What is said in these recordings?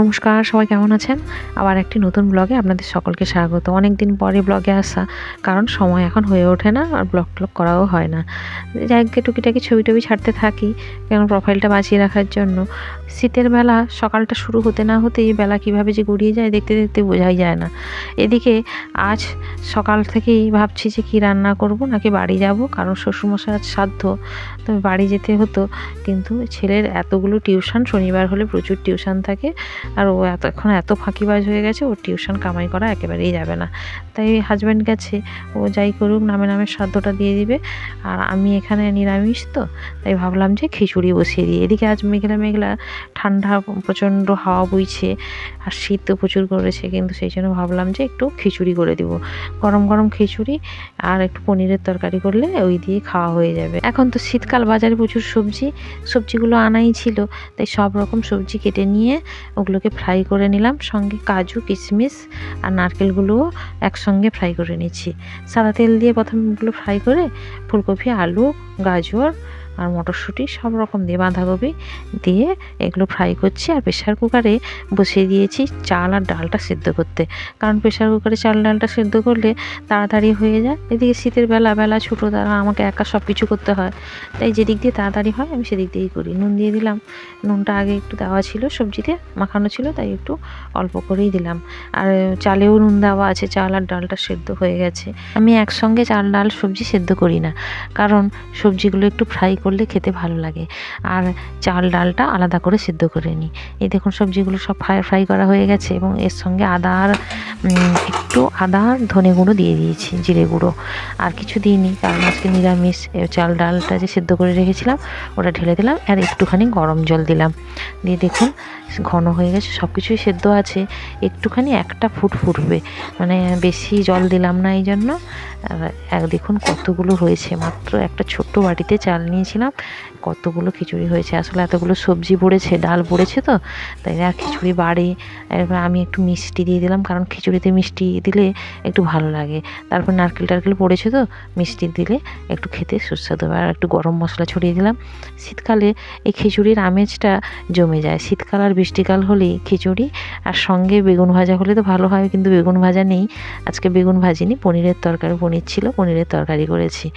নমস্কার, সবাই কেমন আছেন? আবার একটি নতুন ব্লগে আপনাদের সকলকে স্বাগত। অনেক দিন পরে ব্লগে আসা, কারণ সময় এখন হয়ে ওঠে না আর ব্লগ ট্লগ করাও হয় না। যাই টুকিটাকি ছবি টবি ছাড়তে থাকি, কেন প্রোফাইলটা বাঁচিয়ে রাখার জন্য। শীতের বেলা সকালটা শুরু হতে না হতেই বেলা কীভাবে যে গড়িয়ে যায় দেখতে দেখতে বোঝাই যায় না। এদিকে আজ সকাল থেকেই ভাবছি যে কী রান্না করব নাকি বাড়ি যাব, কারণ শ্বশুরমশাই আজ সাধ্য। তো বাড়ি যেতে হতো, কিন্তু ছেলের এতগুলো টিউশন শনিবার হলে প্রচুর টিউশন থাকে আর ও এত এখন এত ফাঁকিবাজ হয়ে গেছে, ওর টিউশন কামাই করা একেবারেই যাবে না। তাই হাজব্যান্ড গেছে, ও যাই করুক, নামে নামে সাধ্যটা দিয়ে দিবে। আর আমি এখানে নিরামিষ তো, তাই ভাবলাম যে খিচুড়ি বসিয়ে দিই। এদিকে আজ মেঘলা মেঘলা, ঠান্ডা, প্রচণ্ড হাওয়া বইছে, আর শীত তো প্রচুর করেছে, কিন্তু সেই জন্য ভাবলাম যে একটু খিচুড়ি করে দিব। গরম গরম খিচুড়ি আর একটু পনিরের তরকারি করলে ওই দিয়ে খাওয়া হয়ে যাবে। এখন তো শীতকাল, বাজারে প্রচুর সবজি, সবজিগুলো আনাই ছিল, তাই সব রকম সবজি কেটে নিয়ে ওগুলোকে ফ্রাই করে নিলাম, সঙ্গে কাজু কিশমিশ আর নারকেলগুলোও একসঙ্গে ফ্রাই করে নিচ্ছি। সাদা তেল দিয়ে প্রথমগুলো ফ্রাই করে ফুলকপি, আলু, গাজর আর মটরশুঁটি সব রকম দিয়ে, বাঁধাকপি দিয়ে এগুলো ফ্রাই করছি আর প্রেশার কুকারে বসিয়ে দিয়েছি চাল আর ডালটা সেদ্ধ করতে। কারণ প্রেশার কুকারে চাল ডালটা সেদ্ধ করলে তাড়াতাড়ি হয়ে যায়। এদিকে শীতের বেলা বেলা ছোটো দ্বারা আমাকে একা সব কিছু করতে হয়। তাই যেদিক দিয়ে তাড়াতাড়ি হয়, আমি সেদিক দিয়েই করি। নুন দিয়ে দিলাম। নুনটা আগে একটু দেওয়া ছিল, সবজিতে মাখানো ছিল, তাই একটু অল্প করেই দিলাম। আর চালেও নুন দেওয়া আছে, চাল আর ডালটা সেদ্ধ হয়ে গেছে। আমি একসঙ্গে চাল, ডাল, সবজি সেদ্ধ করি না। কারণ সবজিগুলো একটু ফ্রাই করলে খেতে ভালো লাগে। আর চাল ডালটা আলাদা করে সিদ্ধ করে নিই এই দেখুন সবজিগুলো সব ফ্রাই ফ্রাই করা হয়ে গেছে এবং এর সঙ্গে আদা আর একটু আদা, ধনে গুঁড়ো দিয়ে দিয়েছি, জিরে গুঁড়ো। আর কিছু দিইনি, কারণ আজকে নিরামিষ চাল ডালটা যে সেদ্ধ করে রেখেছিলাম, ওটা ঢেলে দিলাম আর একটুখানি গরম জল দিলাম। দিয়ে দেখুন, ঘন হয়ে গেছে সব কিছুই সেদ্ধ আছে। একটুখানি একটা ফুট ফুটবে মানে বেশি জল দিলাম না এই জন্য দেখুন, কতগুলো হয়েছে, মাত্র একটা ছোট্ট বাটিতে চাল নিয়েছিলাম, কতগুলো খিচুড়ি হয়েছে। আসলে এতগুলো সবজি পড়েছে, ডাল পড়েছে তো, তাই আর খিচুড়ি বাড়ে। আমি একটু মিষ্টি দিয়ে দিলাম, কারণ খিচুড়িতে মিষ্টি দিলে একটু ভালো লাগে। তারপর নারকেল টারকেল পড়েছে তো, মিষ্টি দিলে একটু খেতে সুস্বাদু। হবে আর একটু গরম মশলা ছড়িয়ে দিলাম। শীতকালে এই খিচুড়ির আমেজটা জমে যায়। শীতকাল আর বৃষ্টিকাল হলেই খিচুড়ি আর সঙ্গে বেগুন ভাজা হলে তো ভালো হয়, কিন্তু বেগুন ভাজা নেই। আজকে বেগুন ভাজিনি, পনিরের তরকারি, পনির ছিল, পনিরের তরকারি করেছি।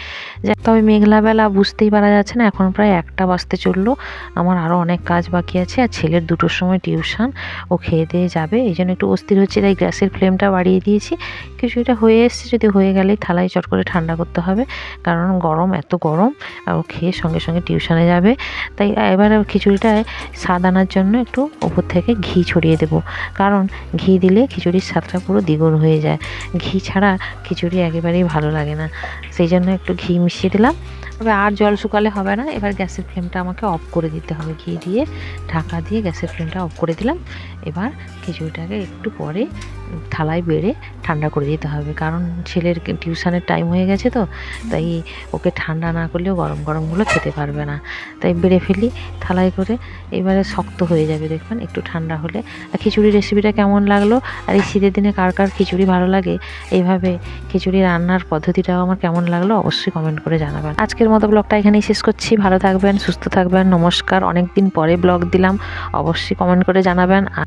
যা- তবে মেঘলা বেলা বুঝতেই পারা যাচ্ছে না, এখন প্রায় একটা বাজতে চলল। আমার আরও অনেক কাজ বাকি আছে, আর ছেলের দুটোর সময় টিউশন। ও খেয়ে দিয়ে যাবে এই জন্য একটু অস্থির হচ্ছে, তাই গ্যাসের ফ্লেমটা বাড়িয়ে দিয়েছি। কিছুটা হয়ে এসছে, যদি হয়ে গেলেই থালায় চট করে ঠান্ডা করতে হবে। কারণ গরম, এত গরম, আর খেয়ে সঙ্গে সঙ্গে টিউশনে যাবে। তাই এবার খিচুড়িটায় স্বাদ আনার জন্য একটু ওপর থেকে ঘি ছড়িয়ে দেবো। কারণ ঘি দিলে খিচুড়ির স্বাদটা পুরো দ্বিগুণ হয়ে যায়। ঘি ছাড়া খিচুড়ি একেবারেই ভালো লাগে না। সেই জন্য একটু ঘি মিশিয়ে দিলাম। তবে আর জল শুকালে হবে না। এবার গ্যাসের ফ্লেমটা আমাকে অফ করে দিতে হবে। ঘি দিয়ে, ঢাকা দিয়ে গ্যাসের ফ্লেমটা অফ করে দিলাম। এবার খিচুড়িটাকে একটু পরে থালায় বেড়ে ঠান্ডা করে দিতে হবে। কারণ ছেলের টিউশনের টাইম হয়ে গেছে তো, তাই ওকে ঠান্ডা না করলেও গরম গরমগুলো খেতে পারবে না। তাই বেড়ে ফেলি থালায় করে। এবারে শক্ত হয়ে যাবে দেখবেন, একটু ঠান্ডা হলে। আর খিচুড়ি রেসিপিটা কেমন লাগল? আর এই শীতের দিনে কার কার খিচুড়ি ভালো লাগে? এইভাবে খিচুড়ি রান্নার পদ্ধতিটাও আমার কেমন লাগল অবশ্যই কমেন্ট করে জানাবেন। আজকের মতো ব্লগটা এখানেই শেষ করছি। ভালো থাকবেন, সুস্থ থাকবেন। নমস্কার। অনেক দিন পরে ব্লগ দিলাম। অবশ্যই কমেন্ট করে জানাবেন। আর